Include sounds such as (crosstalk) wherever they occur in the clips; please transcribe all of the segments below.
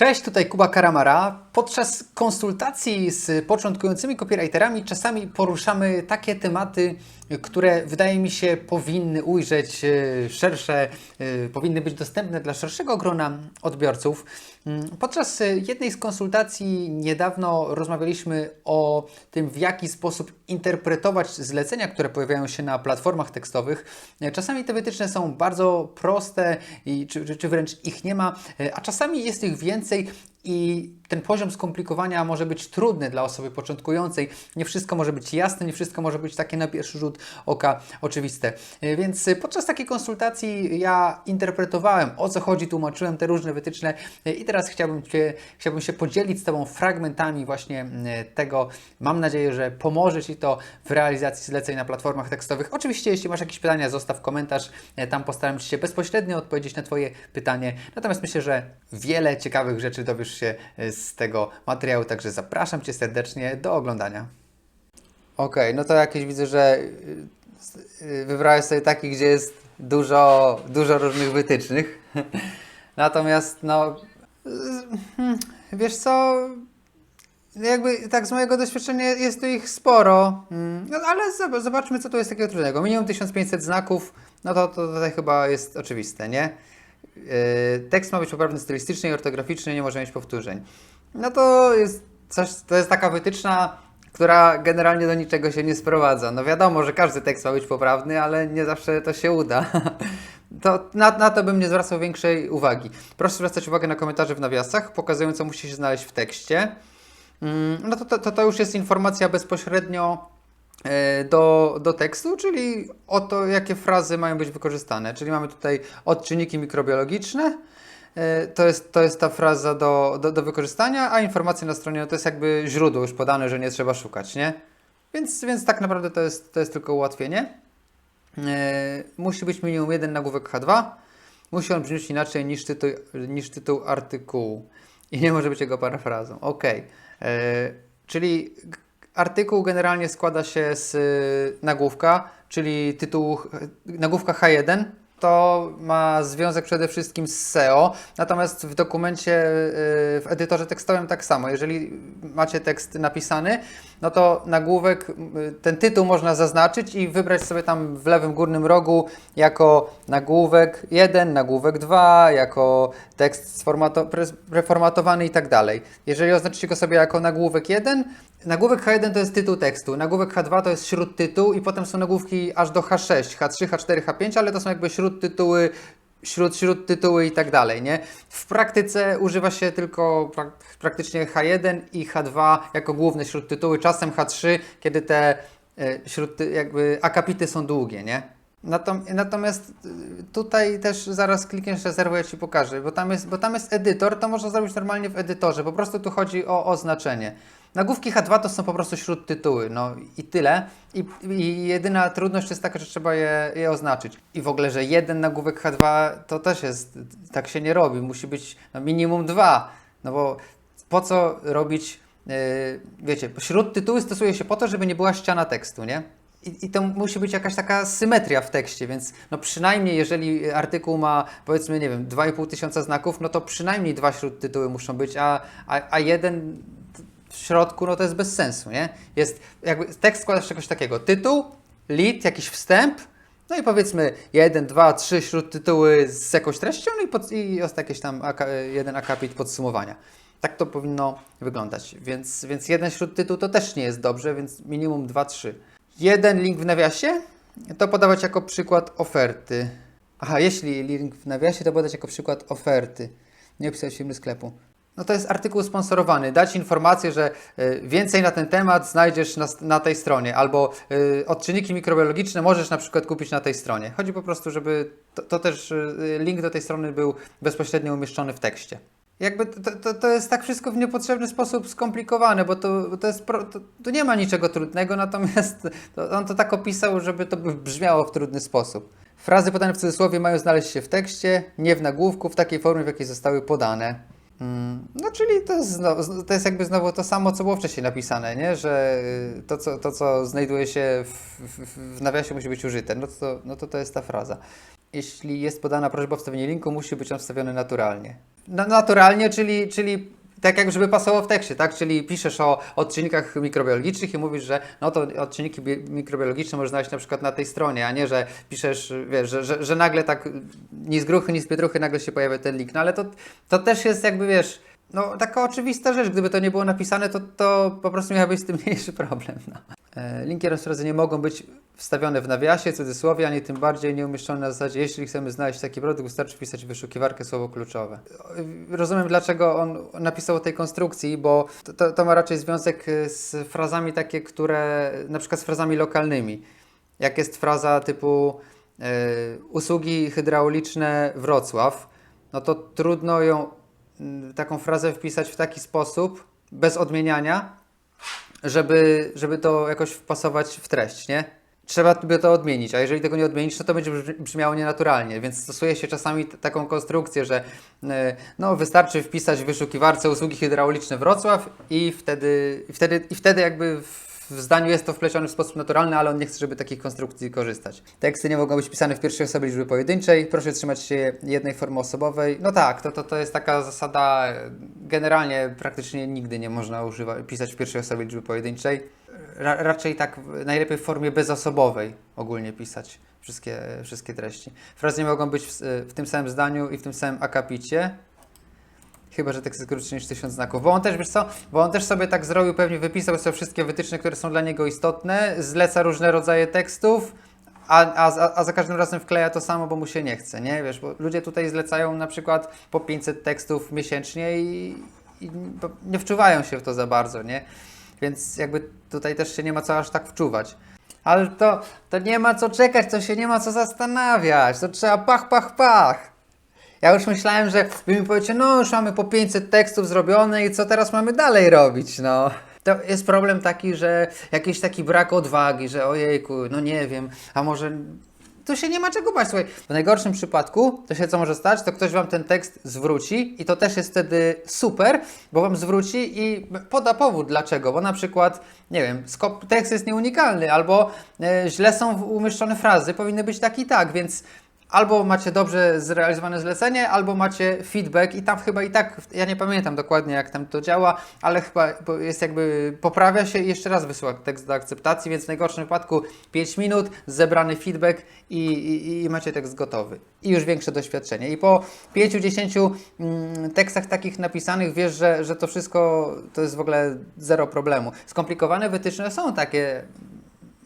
Cześć, tutaj Kuba Karamara. Podczas konsultacji z początkującymi copywriterami czasami poruszamy takie tematy, które wydaje mi się powinny ujrzeć e, szersze, e, powinny być dostępne dla szerszego grona odbiorców. Mm, Podczas e, jednej z konsultacji niedawno rozmawialiśmy o tym, w jaki sposób interpretować zlecenia, które pojawiają się na platformach tekstowych. Czasami te wytyczne są bardzo proste, i, czy, czy, wręcz ich nie ma, a czasami jest ich więcej i ten poziom skomplikowania może być trudny dla osoby początkującej. Nie wszystko może być jasne, nie wszystko może być takie na pierwszy rzut oka oczywiste. E, Więc e, podczas takiej konsultacji ja interpretowałem o co chodzi, tłumaczyłem te różne wytyczne e, i teraz chciałbym, cię, chciałbym się podzielić z Tobą fragmentami właśnie tego. Mam nadzieję, że pomoże Ci to w realizacji zleceń na platformach tekstowych. Oczywiście, jeśli masz jakieś pytania, zostaw komentarz, tam postaram się bezpośrednio odpowiedzieć na Twoje pytanie. Natomiast myślę, że wiele ciekawych rzeczy dowiesz się e, z tego materiału, także zapraszam Cię serdecznie do oglądania. Okej, no to jakieś widzę, że y, y, wybrałeś sobie taki, gdzie jest dużo, dużo różnych wytycznych. (laughs) Natomiast, no, wiesz co, jakby tak z mojego doświadczenia jest tu ich sporo, mm, no, ale zob- zobaczmy, co tu jest takiego trudnego. Minimum 1500 znaków, no to, to tutaj chyba jest oczywiste, nie? Yy, tekst ma być poprawny stylistycznie i ortograficznie, nie może mieć powtórzeń. No to jest coś, to jest taka wytyczna, która generalnie do niczego się nie sprowadza. No wiadomo, że każdy tekst ma być poprawny, ale nie zawsze to się uda. (laughs) To na, na to bym nie zwracał większej uwagi. Proszę zwracać uwagę na komentarze w nawiasach, pokazują co musi się znaleźć w tekście. Mm, No to, to, to już jest informacja bezpośrednio do, do tekstu, czyli o to, jakie frazy mają być wykorzystane. Czyli mamy tutaj odczynniki mikrobiologiczne. E, To jest, to jest ta fraza do, do, do wykorzystania, a informacje na stronie no to jest jakby źródło już podane, że nie trzeba szukać, nie? Więc, więc tak naprawdę to jest, to jest tylko ułatwienie. E, musi być minimum jeden nagłówek H2. Musi on brzmieć inaczej niż tytuł, niż tytuł artykułu. I nie może być jego parafrazą. Ok. Czyli artykuł generalnie składa się z y, nagłówka, czyli tytułu ch- nagłówka H1. To ma związek przede wszystkim z SEO, natomiast w dokumencie, y, w edytorze tekstowym tak samo. Jeżeli macie tekst napisany, no to nagłówek, ten tytuł można zaznaczyć i wybrać sobie tam w lewym górnym rogu jako nagłówek 1, nagłówek 2, jako tekst preformatowany i tak dalej. Jeżeli oznaczycie go sobie jako nagłówek 1, nagłówek H1 to jest tytuł tekstu, nagłówek H2 to jest śródtytuł i potem są nagłówki aż do H6, H3, H4, H5, ale to są jakby śródtytuły śród, śródtytuły i tak dalej, nie? W praktyce używa się tylko prak- praktycznie H1 i H2 jako główne śródtytuły, czasem H3, kiedy te e, śródty, jakby akapity są długie, nie? Natom, natomiast y, tutaj też zaraz klikniesz rezerwę, ja Ci pokażę, bo tam, jest, bo tam jest edytor, to można zrobić normalnie w edytorze, po prostu tu chodzi o oznaczenie. Nagłówki H2 to są po prostu śródtytuły, no i tyle. I, I jedyna trudność jest taka, że trzeba je, je oznaczyć. I w ogóle, że jeden nagłówek H2 to też jest, tak się nie robi, musi być no, minimum dwa, no bo po co robić, yy, wiecie, śródtytuły stosuje się po to, żeby nie była ściana tekstu, nie? I, I to musi być jakaś taka symetria w tekście, więc no przynajmniej jeżeli artykuł ma powiedzmy, nie wiem, 2,5 tysiąca znaków, no to przynajmniej dwa śródtytuły muszą być, a, a, a jeden w środku, no to jest bez sensu, nie? Jest jakby tekst składa się z czegoś takiego. Tytuł, lead, jakiś wstęp, no i powiedzmy jeden, dwa, trzy śródtytuły z jakąś treścią no i, pod, i jest jakiś tam aka, jeden akapit podsumowania. Tak to powinno wyglądać, więc, więc jeden śródtytuł to też nie jest dobrze, więc minimum dwa, trzy. Jeden link w nawiasie to podawać jako przykład oferty. Aha, jeśli link w nawiasie, to podać jako przykład oferty. Nie opisać firmy sklepu. No to jest artykuł sponsorowany. Dać informację, że y, więcej na ten temat znajdziesz na, na tej stronie, albo y, odczynniki mikrobiologiczne możesz na przykład kupić na tej stronie. Chodzi po prostu, żeby to, to też y, link do tej strony był bezpośrednio umieszczony w tekście. Jakby to, to, to jest tak wszystko w niepotrzebny sposób skomplikowane, bo to, to jest pro, to, to nie ma niczego trudnego, natomiast (laughs) to, on to tak opisał, żeby to brzmiało w trudny sposób. Frazy podane w cudzysłowie mają znaleźć się w tekście, nie w nagłówku, w takiej formie, w jakiej zostały podane. No, czyli to jest, znowu, to jest jakby znowu to samo, co było wcześniej napisane, nie? że y, to, co, to, co znajduje się w, w, w nawiasie, musi być użyte. No to, no to to jest ta fraza. Jeśli jest podana prośba o wstawienie linku, musi być on wstawiony naturalnie. na, naturalnie, czyli, czyli tak jak żeby pasowało w tekście, tak? Czyli piszesz o odczynkach mikrobiologicznych i mówisz, że no to odczynniki bi- mikrobiologiczne możesz znaleźć na przykład na tej stronie, a nie, że piszesz, wiesz, że, że, że nagle tak ni z gruchy, ni z pietruchy nagle się pojawia ten link. No ale to, to też jest jakby, wiesz, no taka oczywista rzecz. Gdyby to nie było napisane, to, to po prostu miałbyś z tym (laughs) mniejszy problem. No. E, Linki frazy nie mogą być wstawione w nawiasie, cudzysłowie, ani tym bardziej nie umieszczone na zasadzie, jeśli chcemy znaleźć taki produkt, wystarczy wpisać w wyszukiwarkę słowo kluczowe. Rozumiem, dlaczego on napisał o tej konstrukcji, bo to- to, ma raczej związek y, z frazami takie, które, na przykład z frazami lokalnymi. Jak jest fraza typu e, usługi hydrauliczne Wrocław, no to trudno ją, taką frazę wpisać w taki sposób, bez odmieniania, żeby, żeby to jakoś wpasować w treść, nie? Trzeba by to odmienić, a jeżeli tego nie odmienisz, to to będzie brzmi- brzmiało nienaturalnie, więc stosuje się czasami taką konstrukcję, że e, no, wystarczy wpisać w wyszukiwarce usługi hydrauliczne Wrocław i wtedy, i wtedy, i wtedy jakby w zdaniu jest to wplecione w sposób naturalny, ale on nie chce, żeby takich konstrukcji korzystać. Teksty nie mogą być pisane w pierwszej osobie liczby pojedynczej. Proszę trzymać się jednej formy osobowej. No tak, to, to, to jest taka zasada. e, Generalnie praktycznie nigdy nie można używać, pisać w pierwszej osobie liczby pojedynczej. Ra, raczej tak najlepiej w formie bezosobowej ogólnie pisać wszystkie, wszystkie treści. Frazy nie mogą być w, s- w tym samym zdaniu i w tym samym akapicie. Chyba, że tekst jest krótszy niż 1000 znaków. Bo on też, wiesz co, bo on też sobie tak zrobił, pewnie wypisał sobie wszystkie wytyczne, które są dla niego istotne, zleca różne rodzaje tekstów, a, a, a za każdym razem wkleja to samo, bo mu się nie chce, nie? Wiesz, bo ludzie tutaj zlecają na przykład po 500 tekstów miesięcznie i, i nie wczuwają się w to za bardzo, nie? Więc jakby tutaj też się nie ma co aż tak wczuwać. Ale to, to nie ma co czekać, to się nie ma co zastanawiać, to trzeba pach, pach, pach. Ja już myślałem, że wy mi powiecie, no już mamy po 500 tekstów zrobione i co teraz mamy dalej robić, no. To jest problem taki, że jakiś taki brak odwagi, że ojejku, no nie wiem, a może... Tu się nie ma czego bać, słuchaj. W najgorszym przypadku, to się co może stać, to ktoś wam ten tekst zwróci i to też jest wtedy super, bo wam zwróci i poda powód dlaczego, bo na przykład, nie wiem, tekst jest nieunikalny, albo e, źle są umieszczone frazy, powinny być tak i tak, więc albo macie dobrze zrealizowane zlecenie, albo macie feedback i tam chyba i tak, ja nie pamiętam dokładnie jak tam to działa, ale chyba jest jakby, poprawia się i jeszcze raz wysyła tekst do akceptacji, więc w najgorszym wypadku 5 minut, zebrany feedback i, i, i macie tekst gotowy. I już większe doświadczenie. I po 5-10 mm, tekstach takich napisanych wiesz, że, że to wszystko to jest w ogóle zero problemu. Skomplikowane wytyczne są takie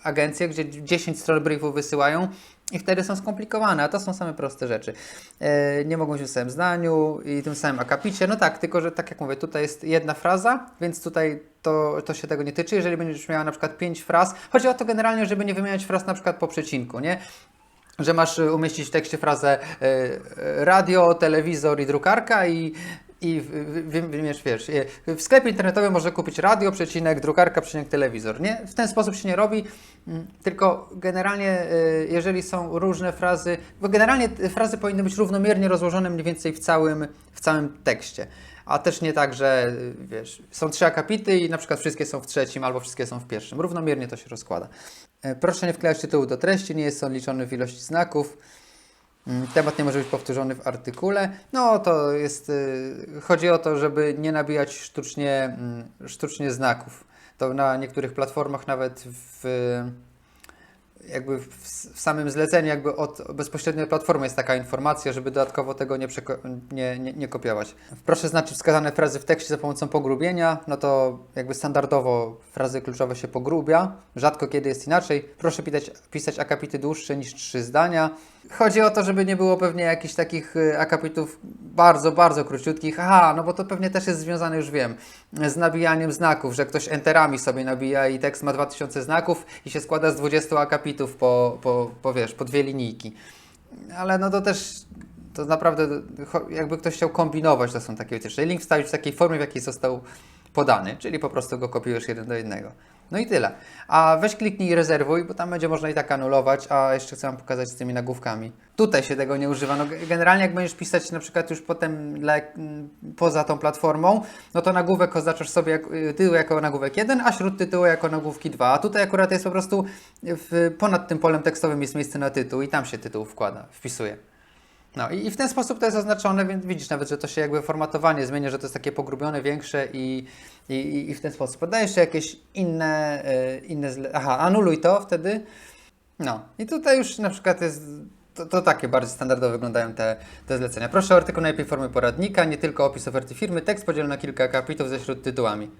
agencje, gdzie 10 stron briefów wysyłają i wtedy są skomplikowane, a to są same proste rzeczy. E, nie mogą się w samym zdaniu i tym samym akapicie. No tak, tylko że tak jak mówię, tutaj jest jedna fraza, więc tutaj to, to się tego nie tyczy. Jeżeli będziesz miała na przykład 5 fraz, chodzi o to generalnie, żeby nie wymieniać fraz na przykład po przecinku, nie? że masz umieścić w tekście frazę y, y, radio, telewizor i drukarka i i wiesz, y, w sklepie internetowym można kupić radio, przecinek, drukarka, przecinek, telewizor, nie? W ten sposób się nie robi, mm, tylko generalnie, y, jeżeli są różne frazy, bo generalnie frazy powinny być równomiernie rozłożone mniej więcej w całym, w całym tekście. A też nie tak, że y, wiesz, są trzy akapity i na przykład wszystkie są w trzecim albo wszystkie są w pierwszym. Równomiernie to się rozkłada. E, Proszę nie wklejać tytułu do treści, nie jest on liczony w ilości znaków. Mm, Temat nie może być powtórzony w artykule. No to jest. y, Chodzi o to, żeby nie nabijać sztucznie, mm, sztucznie znaków. To na niektórych platformach nawet w jakby w, samym zleceniu, jakby od bezpośrednio od platformy jest taka informacja, żeby dodatkowo tego nie, nie, nie, nie kopiować. Proszę znaczyć wskazane frazy w tekście za pomocą pogrubienia, no to jakby standardowo frazy kluczowe się pogrubia, rzadko kiedy jest inaczej. Proszę pisać, pisać akapity dłuższe niż trzy zdania. Chodzi o to, żeby nie było pewnie jakichś takich y, akapitów bardzo, bardzo króciutkich. Aha, no bo to pewnie też jest związane, już wiem, z nabijaniem znaków, że ktoś enterami sobie nabija i tekst ma 2000 znaków i się składa z 20 akapitów po, po, po wiesz, po dwie linijki. Ale no to też, to naprawdę, jakby ktoś chciał kombinować, to są takie wytyczne. Link wstawić w takiej formie, w jakiej został podany, czyli po prostu go kopiujesz jeden do jednego. No i tyle. A weź kliknij rezerwuj, bo tam będzie można i tak anulować, a jeszcze chcę Wam pokazać z tymi nagłówkami. Tutaj się tego nie używa. No, ge- generalnie jak będziesz pisać na przykład już potem dla, poza tą platformą, no to nagłówek oznaczasz sobie jak, y, tytuł jako nagłówek 1, a śród tytułu jako nagłówki 2. A tutaj akurat jest po prostu w, ponad tym polem tekstowym jest miejsce na tytuł i tam się tytuł wkłada, wpisuje. No i, w ten sposób to jest oznaczone, więc widzisz nawet, że to się jakby formatowanie zmienia, że to jest takie pogrubione, większe i, i, i- w ten sposób. Podajesz jeszcze jakieś inne, e, inne zle... Aha, anuluj to wtedy. No i tutaj już na przykład jest, to, to takie bardziej standardowo wyglądają te, te zlecenia. Proszę o artykuł najlepiej w formie poradnika, nie tylko opis oferty firmy, tekst podzielony na kilka akapitów ze śródtytułami.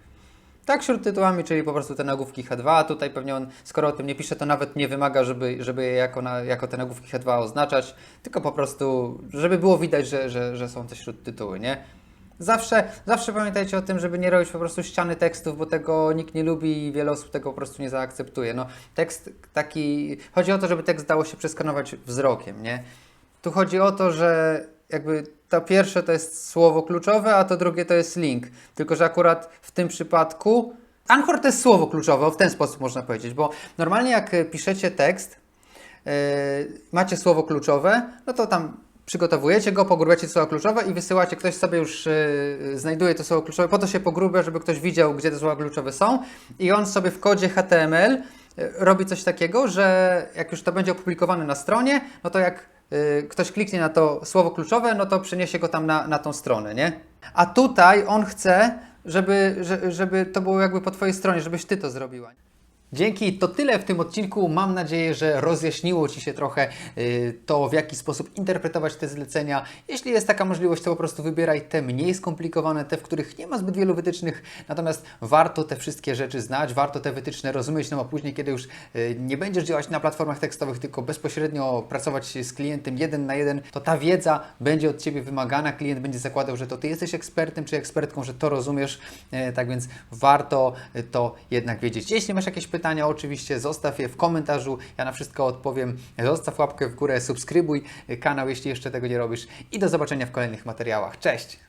Tak, śródtytułami, czyli po prostu te nagłówki H2, a tutaj pewnie on, skoro o tym nie pisze, to nawet nie wymaga, żeby, żeby je jako, na, jako te nagłówki H2 oznaczać, tylko po prostu, żeby było widać, że, że, że są te śródtytuły, nie? Zawsze, zawsze pamiętajcie o tym, żeby nie robić po prostu ściany tekstów, bo tego nikt nie lubi i wiele osób tego po prostu nie zaakceptuje. No, tekst taki, chodzi o to, żeby tekst dało się przeskanować wzrokiem, nie? Tu chodzi o to, że jakby to pierwsze to jest słowo kluczowe, a to drugie to jest link. Tylko, że akurat w tym przypadku Anchor to jest słowo kluczowe, w ten sposób można powiedzieć, bo normalnie jak e, piszecie tekst, e, macie słowo kluczowe, no to tam przygotowujecie go, pogrubiacie słowa kluczowe i wysyłacie, ktoś sobie już e, znajduje to słowo kluczowe, po to się pogrubia, żeby ktoś widział, gdzie te słowa kluczowe są i on sobie w kodzie HTML robi coś takiego, że jak już to będzie opublikowane na stronie, no to jak ktoś kliknie na to słowo kluczowe, no to przeniesie go tam na, na tą stronę, nie? A tutaj on chce, żeby, że- żeby to było jakby po Twojej stronie, żebyś Ty to zrobiła. Dzięki, to tyle w tym odcinku. Mam nadzieję, że rozjaśniło Ci się trochę y, to, w jaki sposób interpretować te zlecenia. Jeśli jest taka możliwość, to po prostu wybieraj te mniej skomplikowane, te, w których nie ma zbyt wielu wytycznych. Natomiast warto te wszystkie rzeczy znać, warto te wytyczne rozumieć, no a później, kiedy już y, nie będziesz działać na platformach tekstowych, tylko bezpośrednio pracować z klientem jeden na jeden, to ta wiedza będzie od Ciebie wymagana. Klient będzie zakładał, że to Ty jesteś ekspertem czy ekspertką, że to rozumiesz. E, Tak więc warto e, to jednak wiedzieć. Jeśli masz jakieś pytania, oczywiście zostaw je w komentarzu. Ja na wszystko odpowiem. Zostaw łapkę w górę, subskrybuj kanał, jeśli jeszcze tego nie robisz. I do zobaczenia w kolejnych materiałach. Cześć!